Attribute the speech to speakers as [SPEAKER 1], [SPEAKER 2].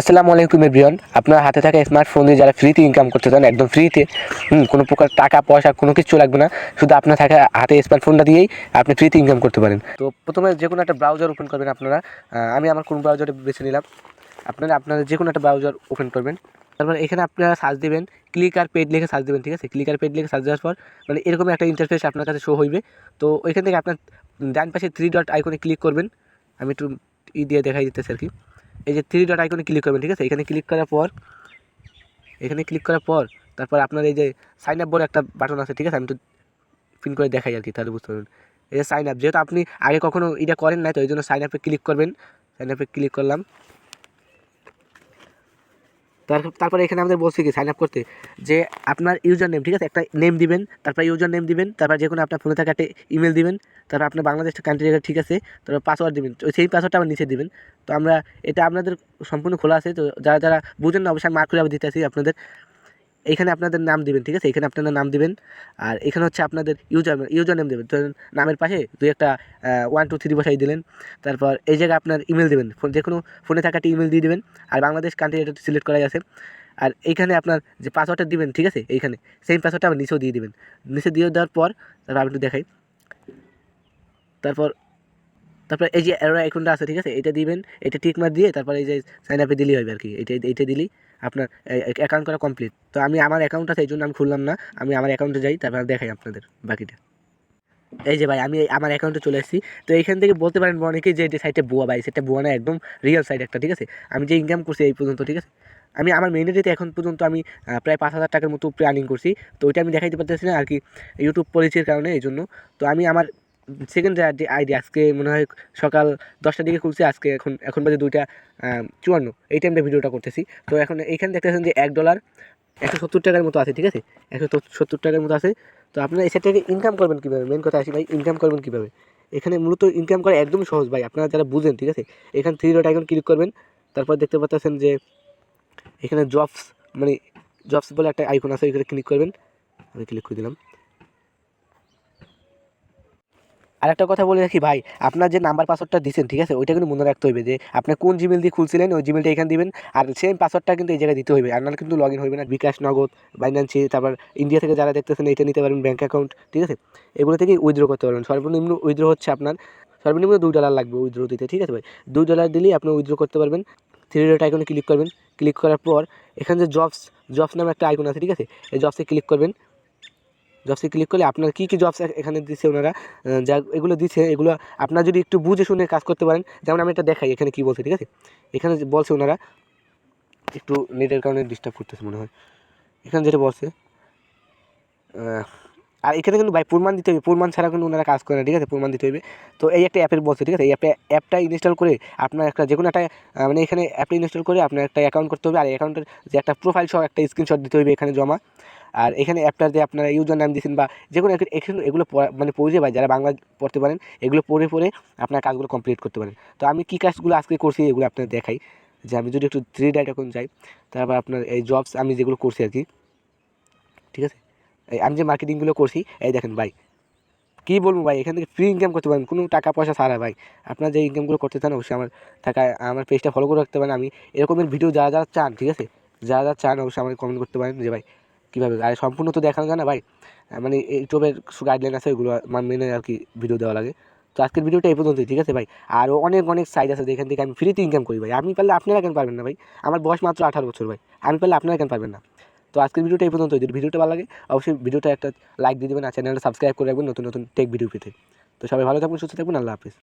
[SPEAKER 1] আসসালামু আলাইকুম এভরিওয়ান। আপনার হাতে থাকা স্মার্টফোন দিয়ে যারা ফ্রিতে ইনকাম করতে চান, একদম ফ্রিতে কোনো প্রকার টাকা, পয়সা, কোনো কিছু লাগবে না। শুধু আপনার থাকা হাতে স্মার্টফোনটা দিয়েই আপনি ফ্রিতে ইনকাম করতে পারেন। তো প্রথমে যে কোনো একটা ব্রাউজার ওপেন করবেন আপনারা। আমি আমার কোন ব্রাউজারে বেছে নিলাম। আপনারা আপনারা যে কোনো একটা ব্রাউজার ওপেন করবেন। তারপর এখানে আপনারা সার্চ দেবেন ক্লিক আর পেড লিখে সার্চ দেবেন, ঠিক আছে? ক্লিক আর পেড লিখে সার্চ দেওয়ার পর মানে এরকম একটা ইন্টারফেস আপনার কাছে শো হইবে। তো ওইখান থেকে আপনার ডান পাশে থ্রি ডট আইকনে ক্লিক করবেন। আমি একটু ই দিয়ে দেখাই দিতেছি আর কি। এই যে থ্রি ডট আইকনে ক্লিক করবেন, ঠিক আছে? এখানে ক্লিক করার পর, এখানে ক্লিক করার পর, তারপর আপনার এই যে সাইন আপ বলে একটা বাটন আছে, ঠিক আছে? আমি তো পিন করে দেখাই আর কি, তাহলে বুঝতে পারবেন। এই যে সাইন আপ যেহেতু আপনি আগে কখনো এটা করেন নাই, তো এই জন্য সাইন আপে ক্লিক করবেন। সাইন আপে ক্লিক করলাম। তারপরে এখানে আমাদের বলছি কি সাইন আপ করতে, যে আপনার ইউজার নেম ঠিক আছে? একটা নেম দিবেন, তারপর ইউজার নেম দিবেন, তারপর যে কোনো আপনার ফোনে থাকা একটা ইমেল দিবেন, তারপর আপনার বাংলাদেশ কান্ট্রি ঠিক আছে, তারপর পাসওয়ার্ড দিবেন, তো সেই পাসওয়ার্ডটা আবার নিচে দিবেন। তো আমরা, এটা আপনাদের সম্পূর্ণ খোলা আছে, তো যারা যারা বুঝেন না, অবশ্যই মার্ক করে আবার দিতে আসি আপনাদের। এইখানে আপনাদের নাম দিবেন, ঠিক আছে? এখানে আপনাদের নাম দিবেন, আর এখানে হচ্ছে আপনাদের ইউজার ইউজার নেম দেবেন। ধরুন নামের পাশে দুই একটা ওয়ান টু থ্রি বসাই দিলেন। তারপর এই জায়গায় আপনার ইমেল দেবেন। ফোন যে কোনো ফোনে থাকা একটা ইমেল দিয়ে দেবেন। আর বাংলাদেশ কান্ট্রি এটা সিলেক্ট করা আছে আর এইখানে আপনার যে পাসওয়ার্ডটা দিবেন, ঠিক আছে? এইখানে সেম পাসওয়ার্ডটা আবার নিচেও দিয়ে দিবেন। নিচে দিয়ে দেওয়ার পর, তারপর আমি একটু দেখাই। তারপর তারপর এই যে অ্যারো আইকনটা আছে, ঠিক আছে? এটা দিবেন, এটা টিক মার দিয়ে তারপর এই যে সাইন আপে দিলেই হবে আর কি। এটা এইটা দিলেই আপনার অ্যাকাউন্ট করা কমপ্লিট তো আমি আমার অ্যাকাউন্ট আছে, এই জন্য আমি খুললাম না। আমি আমার অ্যাকাউন্টে যাই, তারপর দেখাই আপনাদের বাকিটা। এই যে ভাই, আমি আমার অ্যাকাউন্টে চলে এসেছি। তো এইখান থেকে বলতে পারেন অনেকেই যে এটা সাইটে বুয়া ভাই সেটা বুয়া না, একদম রিয়েল সাইট একটা, ঠিক আছে? আমি যে ইনকাম করছি এই পর্যন্ত, ঠিক আছে? আমি আমার মেইনেটিতে এখন পর্যন্ত আমি প্রায় পাঁচ হাজার টাকার মতো প্ল্যানিং করছি। তো ওইটা আমি দেখাইতে পারতেছি না, আর কি ইউটিউব পলিসির কারণে এই জন্য তো আমি আমার সেকেন্ড যে আইডি আজকে মনে হয় সকাল দশটার দিকে খুলছি, আজকে এখন এখন বাজে দুইটা চুয়ান্ন। এই টাইমটা ভিডিওটা করতেছি। তো এখন এইখানে দেখতেছেন যে এক ডলার একশো সত্তর টাকার মতো আছে, ঠিক আছে? একশো সত্তর টাকার মতো আছে। তো আপনারা এই সেটটাকে ইনকাম করবেন কীভাবে? মেন কথা আসি ভাই ইনকাম করবেন কীভাবে? এখানে মূলত ইনকাম করা একদম সহজ ভাই, আপনারা যারা বুঝেন, ঠিক আছে? এখানে থ্রি ডট আইকন ক্লিক করবেন, তারপর দেখতে পাচ্ছেন যে এখানে জবস মানে জবস বলে একটা আইকন আছে এখানে ক্লিক করবেন। আমি ক্লিক করে দিলাম। আরেকটা কথা বলে রাখি, ভাই, আপনার যে নাম্বার পাসওয়ার্ডটা দিচ্ছেন ঠিক আছে? ওইটা কিন্তু মনে রাখতে হবে যে, আপনি কোন জিমেল দিয়ে খুলছিলেন, ওই জিমেলটা এখানে দিবেন, আর সেম পাসওয়ার্ডটা কিন্তু এই জায়গায় দিতে হবে। আর নাহলে কিন্তু লগ ইন হবে না, বিকাশ, নগদ বাইন্যান্সি তারপর ইন্ডিয়া থেকে যারা দেখতেছেন এটা নিতে পারবেন ব্যাঙ্ক অ্যাকাউন্ট ঠিক আছে? এগুলো থেকে উইথড্র করতে পারবেন। সর্বনিম্ন উইথড্র হচ্ছে আপনার, সর্বনিম্ন দুই ডলার লাগবে উইথড্র দিতে, ঠিক আছে ভাই? দুই ডলার দিলেই আপনি উইথড্র করতে পারবেন। থ্রি ডট আইকনে ক্লিক করবেন। ক্লিক করার পর, এখানে যে জবস জবস নামে একটা আইকন আছে, ঠিক আছে? এই জবসে ক্লিক করবেন। জবসে ক্লিক করলে আপনার কী কী জবস এখানে দিচ্ছে ওনারা? যা এগুলো দিচ্ছে এগুলো আপনার যদি একটু বুঝে শুনে কাজ করতে পারেন, যেমন আমি এটা দেখাই, এখানে কী বলছে, ঠিক আছে? এখানে বলছে ওনারা, একটু নেটের কারণে ডিস্টার্ব করতেছে মনে হয়। এখানে যেটা বলছে আর এখানে কিন্তু ভাই প্রমাণ দিতে হবে, প্রমাণ ছাড়া কিন্তু ওনারা কাজ করে না, ঠিক আছে? প্রমাণ দিতে হবে। তো এই একটা অ্যাপের বলছে, ঠিক আছে? এই অ্যাপটা অ্যাপটা ইনস্টল করে আপনার একটা যে কোনো একটা মানে এখানে অ্যাপটা ইনস্টল করে আপনার একটা অ্যাকাউন্ট করতে হবে। আর অ্যাকাউন্টের যে একটা প্রোফাইল সহ একটা স্ক্রিনশট দিতে হবে এখানে জমা। আর এখানে অ্যাপটার যে আপনারা ইউজার নাম দিয়েছেন বা যে কোনো এখানে এগুলো মানে পড়ে ভাই, যারা বাংলা পড়তে পারেন, এগুলো পড়ে পড়ে আপনার কাজগুলো কমপ্লিট করতে পারেন। তো আমি কী কাজগুলো আজকে করছি এগুলো আপনার দেখাই। যে আমি যদি একটু থ্রি ডাইট এখন যাই, তারপর আপনার এই জবস আমি যেগুলো করছি আর কি, ঠিক আছে? আমি যে মার্কেটিংগুলো করছি, এই দেখেন ভাই, কী বলব ভাই, এখান থেকে ফ্রি ইনকাম করতে পারেন, কোনো টাকা পয়সা ছাড়া ভাই। আপনার যে ইনকামগুলো করতে চান, অবশ্যই আমার থাকা আমার পেজটা ফলো করে রাখতে পারেন। আমি এরকমের ভিডিও যারা যারা চান, ঠিক আছে? যারা যারা চান, অবশ্যই আমাকে কমেন্ট করতে পারেন যে ভাই, কীভাবে? আর সম্পূর্ণ তো দেখানো যায় না ভাই। মানে ইউটিউবের গাইডলাইন আছে, ওইগুলো মেনে আর কি ভিডিও দেওয়া লাগে। তো আজকের ভিডিওটা এই পর্যন্তই, ঠিক আছে ভাই? আরও অনেক অনেক সাইড আছে, যেখান থেকে আমি ফ্রিতে ইনকাম করি ভাই। আমি পারলে আপনারা কেন পারবেন না ভাই? আমার বয়স মাত্র আঠারো বছর ভাই। আমি পারলে আপনারা কেন পারবেন না? তো আজকের ভিডিওটা এই পর্যন্ত যদি ভিডিওটা ভালো লাগে, অবশ্যই ভিডিওটা একটা লাইক দিয়ে দেবেন আর চ্যানেলটা সাবস্ক্রাইব করে রাখবেন নতুন নতুন টেক ভিডিও পেতে। তো সবাই ভালো থাকবেন সুস্থ থাকবেন আল্লাহ হাফিজ।